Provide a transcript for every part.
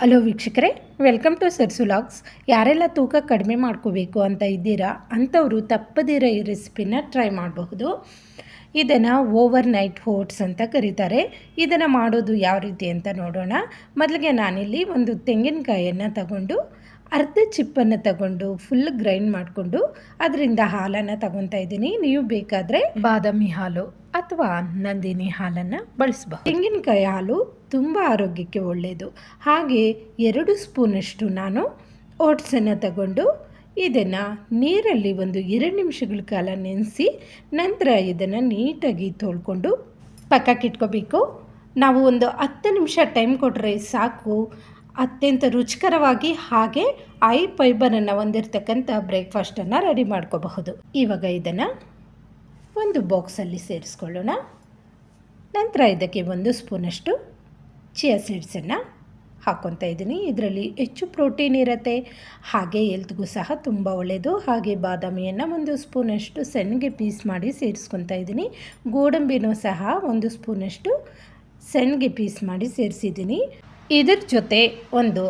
Hello ವೀಕ್ಷಕರೇ welcome to ಸರ್ಸುಲಾಗ್ಸ್ ಯಾರೆಲ್ಲ ತೂಕ ಕಡಿಮೆ ಮಾಡ್ಕೋಬೇಕು ಅಂತ ಇದ್ದೀರಾ, ಅಂಥವರು ತಪ್ಪದಿರೋ ಈ ರೆಸಿಪಿನ ಟ್ರೈ ಮಾಡಬಹುದು. ಇದನ್ನು ಓವರ್ ನೈಟ್ ಓಟ್ಸ್ ಅಂತ ಕರೀತಾರೆ. ಇದನ್ನು ಮಾಡೋದು ಯಾವ ರೀತಿ ಅಂತ ನೋಡೋಣ. ಮೊದಲಿಗೆ ನಾನಿಲ್ಲಿ ಒಂದು ತೆಂಗಿನಕಾಯಿಯನ್ನು ತಗೊಂಡು ಅರ್ಧ ಚಿಪ್ಪನ್ನು ತಗೊಂಡು ಫುಲ್ ಗ್ರೈಂಡ್ ಮಾಡಿಕೊಂಡು ಅದರಿಂದ ಹಾಲನ್ನು ತಗೊತಾ ಇದ್ದೀನಿ. ನೀವು ಬೇಕಾದರೆ ಬಾದಾಮಿ ಹಾಲು ಅಥವಾ ನಂದಿನಿ ಹಾಲನ್ನು ಬಳಸಬಹುದು. ತೆಂಗಿನಕಾಯಿ ಹಾಲು ತುಂಬ ಆರೋಗ್ಯಕ್ಕೆ ಒಳ್ಳೆಯದು ಹಾಗೆ ಎರಡು ಸ್ಪೂನಷ್ಟು ನಾನು ಓಟ್ಸನ್ನು ತಗೊಂಡು ಇದನ್ನು ನೀರಲ್ಲಿ ಒಂದು ಎರಡು ನಿಮಿಷಗಳ ಕಾಲ ನೆನೆಸಿ ನಂತರ ಇದನ್ನು ನೀಟಾಗಿ ತೊಳ್ಕೊಂಡು ಪಕ್ಕಕ್ಕಿಟ್ಕೋಬೇಕು ನಾವು ಒಂದು ಹತ್ತು ನಿಮಿಷ ಟೈಮ್ ಕೊಟ್ಟರೆ ಸಾಕು. ಅತ್ಯಂತ ರುಚಿಕರವಾಗಿ ಹಾಗೆ ಐ ಫೈಬರನ್ನು ಹೊಂದಿರತಕ್ಕಂಥ ಬ್ರೇಕ್ಫಾಸ್ಟನ್ನು ರೆಡಿ ಮಾಡ್ಕೋಬಹುದು. ಇವಾಗ ಇದನ್ನು ಒಂದು ಬಾಕ್ಸಲ್ಲಿ ಸೇರಿಸ್ಕೊಳ್ಳೋಣ. ನಂತರ ಇದಕ್ಕೆ ಒಂದು ಸ್ಪೂನಷ್ಟು ಚಿಯಾ ಸೀಡ್ಸನ್ನು ಹಾಕ್ಕೊತಾ ಇದ್ದೀನಿ. ಇದರಲ್ಲಿ ಹೆಚ್ಚು ಪ್ರೋಟೀನ್ ಇರುತ್ತೆ. ಹಾಗೆ ಹೆಲ್ತ್ಗೂ ಸಹ ತುಂಬ ಒಳ್ಳೆಯದು ಹಾಗೆ ಬಾದಾಮಿಯನ್ನು ಒಂದು ಸ್ಪೂನಷ್ಟು ಸಣ್ಣಗೆ ಪೀಸ್ ಮಾಡಿ ಸೇರಿಸ್ಕೊತಾ ಇದ್ದೀನಿ. ಗೋಡಂಬಿನೂ ಸಹ ಒಂದು ಸ್ಪೂನಷ್ಟು ಸಣ್ಣಗೆ ಪೀಸ್ ಮಾಡಿ ಸೇರಿಸಿದ್ದೀನಿ. ಇದರ ಜೊತೆ ಒಂದು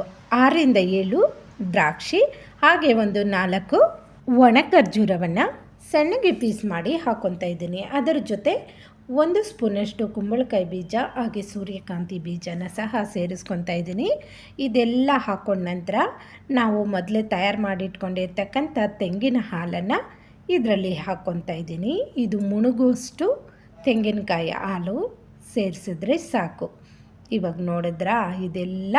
ಆರರಿಂದ ಏಳು ದ್ರಾಕ್ಷಿ, ಹಾಗೆ ಒಂದು ನಾಲ್ಕು ಒಣ ಖರ್ಜೂರವನ್ನು ಸಣ್ಣಗೆ ಪೀಸ್ ಮಾಡಿ ಹಾಕ್ಕೊತಾ ಇದ್ದೀನಿ. ಅದರ ಜೊತೆ ಒಂದು ಸ್ಪೂನಷ್ಟು ಕುಂಬಳಕಾಯಿ ಬೀಜ, ಹಾಗೆ ಸೂರ್ಯಕಾಂತಿ ಬೀಜನ ಸಹ ಸೇರಿಸ್ಕೊತಾ ಇದ್ದೀನಿ. ಇದೆಲ್ಲ ಹಾಕೊಂಡ ನಂತರ ನಾವು ಮೊದಲೇ ತಯಾರು ಮಾಡಿಟ್ಕೊಂಡಿರ್ತಕ್ಕಂಥ ತೆಂಗಿನ ಹಾಲನ್ನು ಇದರಲ್ಲಿ ಹಾಕ್ಕೊತಾ ಇದ್ದೀನಿ. ಇದು ಮುಣುಗುವಷ್ಟು ತೆಂಗಿನಕಾಯಿ ಹಾಲು ಸೇರಿಸಿದ್ರೆ ಸಾಕು. ಇವಾಗ ನೋಡಿದ್ರ? ಇದೆಲ್ಲ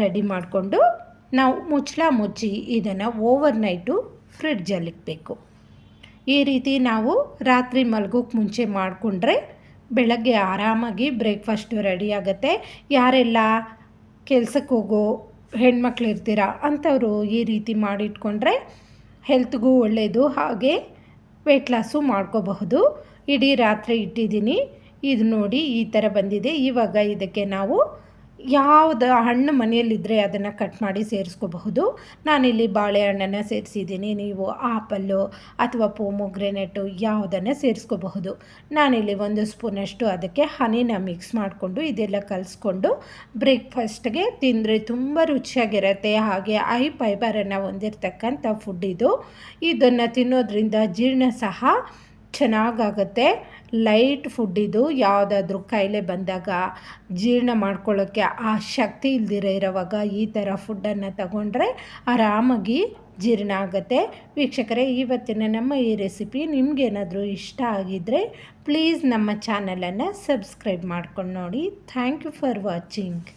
ರೆಡಿ ಮಾಡಿಕೊಂಡು ನಾವು ಮುಚ್ಚಳ ಮುಚ್ಚಿ ಇದನ್ನು ಓವರ್ ನೈಟು ಫ್ರಿಡ್ಜಲ್ಲಿ ಇಡಬೇಕು ಈ ರೀತಿ ನಾವು ರಾತ್ರಿ ಮಲಗೋಕ್ಕೆ ಮುಂಚೆ ಮಾಡಿಕೊಂಡ್ರೆ ಬೆಳಗ್ಗೆ ಆರಾಮಾಗಿ ಬ್ರೇಕ್ಫಾಸ್ಟು ರೆಡಿ ಆಗುತ್ತೆ. ಯಾರೆಲ್ಲ ಕೆಲ್ಸಕ್ಕೆ ಹೋಗೋ ಹೆಣ್ಮಕ್ಳು ಇರ್ತೀರ ಅಂಥವರು ಈ ರೀತಿ ಮಾಡಿಟ್ಕೊಂಡ್ರೆ ಹೆಲ್ತ್ಗೂ ಒಳ್ಳೆಯದು ಹಾಗೆ ವೆಯ್ಟ್ ಲಾಸು ಮಾಡ್ಕೋಬಹುದು. ಇಡೀ ರಾತ್ರಿ ಇಟ್ಟಿದ್ದೀನಿ. ಇದು ನೋಡಿ ಈ ಥರ ಬಂದಿದೆ. ಇವಾಗ ಇದಕ್ಕೆ ನಾವು ಯಾವುದು ಹಣ್ಣು ಮನೆಯಲ್ಲಿದ್ದರೆ ಅದನ್ನು ಕಟ್ ಮಾಡಿ ಸೇರಿಸ್ಕೋಬಹುದು. ನಾನಿಲ್ಲಿ ಬಾಳೆಹಣ್ಣನ್ನು ಸೇರಿಸಿದ್ದೀನಿ. ನೀವು ಆಪಲ್ಲು ಅಥವಾ ಪೋಮೊಗ್ರೆನೆಟು ಯಾವುದನ್ನು ಸೇರಿಸ್ಕೋಬಹುದು. ನಾನಿಲ್ಲಿ ಒಂದು ಸ್ಪೂನಷ್ಟು ಅದಕ್ಕೆ ಹನಿನ ಮಿಕ್ಸ್ ಮಾಡಿಕೊಂಡು ಇದೆಲ್ಲ ಕಲಿಸ್ಕೊಂಡು ಬ್ರೇಕ್ಫಾಸ್ಟ್ಗೆ ತಿಂದರೆ ತುಂಬ ರುಚಿಯಾಗಿರುತ್ತೆ. ಹಾಗೆ ಐ ಫೈಬರನ್ನು ಹೊಂದಿರತಕ್ಕಂಥ ಫುಡ್ ಇದು. ಇದನ್ನು ತಿನ್ನೋದ್ರಿಂದ ಜೀರ್ಣ ಸಹ ಚೆನ್ನಾಗಾಗುತ್ತೆ. ಲೈಟ್ ಫುಡ್ ಇದು. ಯಾವುದಾದ್ರೂ ಕಾಯಿಲೆ ಬಂದಾಗ ಜೀರ್ಣ ಮಾಡ್ಕೊಳ್ಳೋಕ್ಕೆ ಆ ಶಕ್ತಿ ಇಲ್ದಿರೋ ಇರೋವಾಗ ಈ ಥರ ಫುಡ್ಡನ್ನು ತಗೊಂಡ್ರೆ ಆರಾಮಾಗಿ ಜೀರ್ಣ ಆಗುತ್ತೆ. ವೀಕ್ಷಕರೇ, ಇವತ್ತಿನ ನಮ್ಮ ಈ ರೆಸಿಪಿ ನಿಮಗೇನಾದರೂ ಇಷ್ಟ ಆಗಿದ್ದರೆ ಪ್ಲೀಸ್ ನಮ್ಮ ಚಾನಲನ್ನು ಸಬ್ಸ್ಕ್ರೈಬ್ ಮಾಡ್ಕೊಂಡು ನೋಡಿ. Thank you for watching.